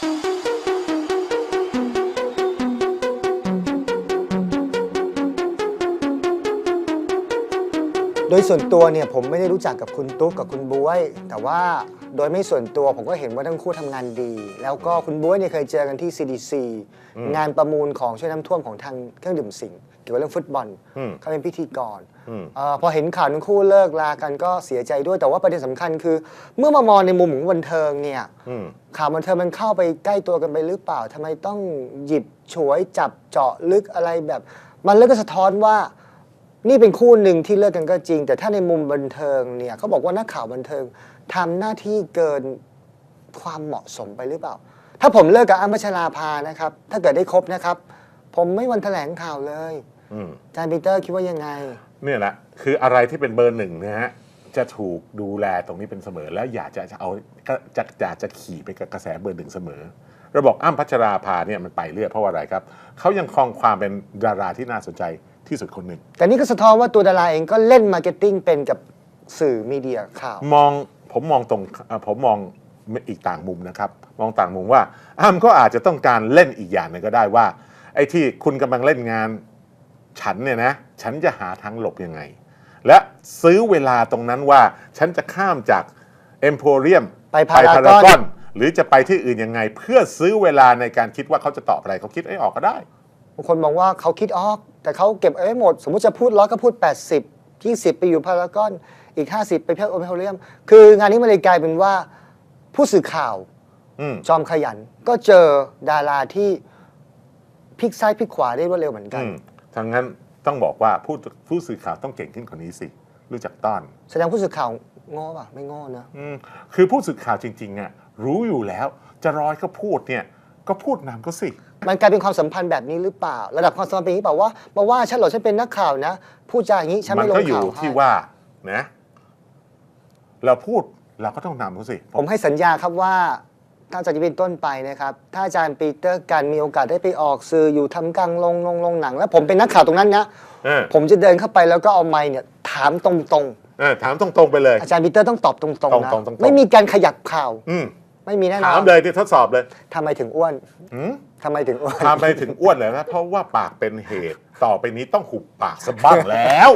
Thank you. โดยส่วนตัวเนี่ยผมไม่ได้รู้จักกับคุณตุ๊กกับคุณบ๊วย แต่ว่าโดยไม่ส่วนตัวผมก็เห็นว่าทั้งคู่ทำงานดี แล้วก็คุณบ๊วยเนี่ยเคยเจอกันที่ CDC งานประมูลของช่วยน้ำท่วมของทางเครื่องดื่มสิงห์เกี่ยวกับเรื่องฟุตบอลอืมเขาเป็นพิธีกรอืม เออพอเห็นข่าวทั้งคู่เลิกลากันก็เสียใจด้วย แต่ว่าประเด็นสำคัญคือ เมื่อมามองในมุมของบันเทิงเนี่ย อืม ข่าวบันเทิงมันเข้าไปใกล้ตัวกันไปหรือเปล่าทำไมต้องหยิบฉวยจับเจาะลึกอะไรแบบ มันเลยก็สะท้อนว่า นี่เป็นคู่หนึ่งที่เลิกกันก็จริง แต่ถ้าในมุมบันเทิงเนี่ยเขาบอกว่านักข่าวบันเทิงทำหน้าที่เกินความเหมาะสมไปหรือเปล่า ถ้าผมเลิกกับอ้ำพัชราภานะครับ ถ้าเกิดได้คบนะครับ ผมไม่วันแถลงข่าวเลยอืมอาจารย์ปีเตอร์คิดว่ายังไง เนี่ยแหละคืออะไรที่เป็นเบอร์หนึ่งนะฮะจะถูกดูแลตรงนี้เป็นเสมอ แล้วอยากจะเอาก็จะอยากจะขี่ไปกับกระแสเบอร์หนึ่งเสมอเราบอกอ้ำพัชราภาเนี่ยมันไปเรื่อยเพราะว่าอะไรครับเขายังครองความเป็นดาราที่น่าสนใจ ที่สุดคนหนึ่ง แต่นี่ก็สะท้อนว่าตัวดาราเองก็เล่นมาร์เก็ตติ้งเป็นกับสื่อมีเดียข่าว มองผมมองตรงเอ่อผมมองอีกต่างมุมนะครับ มองต่างมุมว่าอ้ำก็อาจจะต้องการเล่นอีกอย่างหนึ่งก็ได้ว่า ไอ้ที่คุณกำลังเล่นงาน ฉันเนี่ยนะ ฉันจะหาทางหลบยังไง และซื้อเวลาตรงนั้นว่าฉันจะข้ามจากเอ็มโพเรียมไปพารากอนหรือจะไปที่อื่นยังไง เพื่อซื้อเวลาในการคิดว่าเขาจะตอบอะไรเขาคิดไอ้ออกก็ได้ บางคนมองว่าเขาคิดออก แต่เขาเก็บเอาไว้หมด สมมุติจะพูดร้อยก็พูด 80 20 ไปอยู่พารากอนอีก 50 ไปเที่ยวโอเปโรเรียม คืองานนี้มันเลยกลายเป็นว่าผู้สื่อข่าวอืม จอมขยัน ก็เจอดาราที่พลิกซ้ายพลิกขวาได้รวดเร็วเหมือนกัน อืมทั้งนั้นต้องบอกว่าผู้ผู้สื่อข่าวต้องเก่งขึ้นกว่านี้สิ รู้จักต้อนแสดงผู้สื่อข่าวโง่ป่ะ ไม่โง่นะ อืมคือผู้สื่อข่าวจริงๆอะรู้อยู่แล้ว จะรอยก็พูดเนี่ย ก็พูดนำก็สิ มันกลายเป็นความสัมพันธ์แบบนี้หรือเปล่า ระดับความสัมพันธ์เป็นอย่างนี้เปล่าว่ามาว่าฉันเหรอฉันเป็นนักข่าวนะพูดจาอย่างนี้ฉันมัไม่ลงก็อยู่ข่าวให้ที่ว่านะเราพูดเราก็ต้องนำเขาสิ ผมให้สัญญาครับว่าตั้งจากนี้เป็นต้นไปนะครับ ถ้าอาจารย์ปีเตอร์กันมีโอกาสได้ไปออกสื่ออยู่ทำกลางลงลงลงหนัง แล้วผมเป็นนักข่าวตรงนั้นนะเออ ผมจะเดินเข้าไปแล้วก็เอาไมค์เนี่ยถามตรงเออถามตรงๆไปเลย ๆ อาจารย์ปีเตอร์ต้องตอบตรงๆนะตรงๆตรงๆ ไม่มีการขยับข่าว อืม ไม่มีแน่นอถามนเลยที่ทดสอบเลยทำไมถึงอ้วนอืม ทำไมถึงอ้วน ทำไปถึงอ้วนเลยนะ เพราะว่าปากเป็นเหตุ ต่อไปนี้ต้องหุบปากสะบ้างแล้ว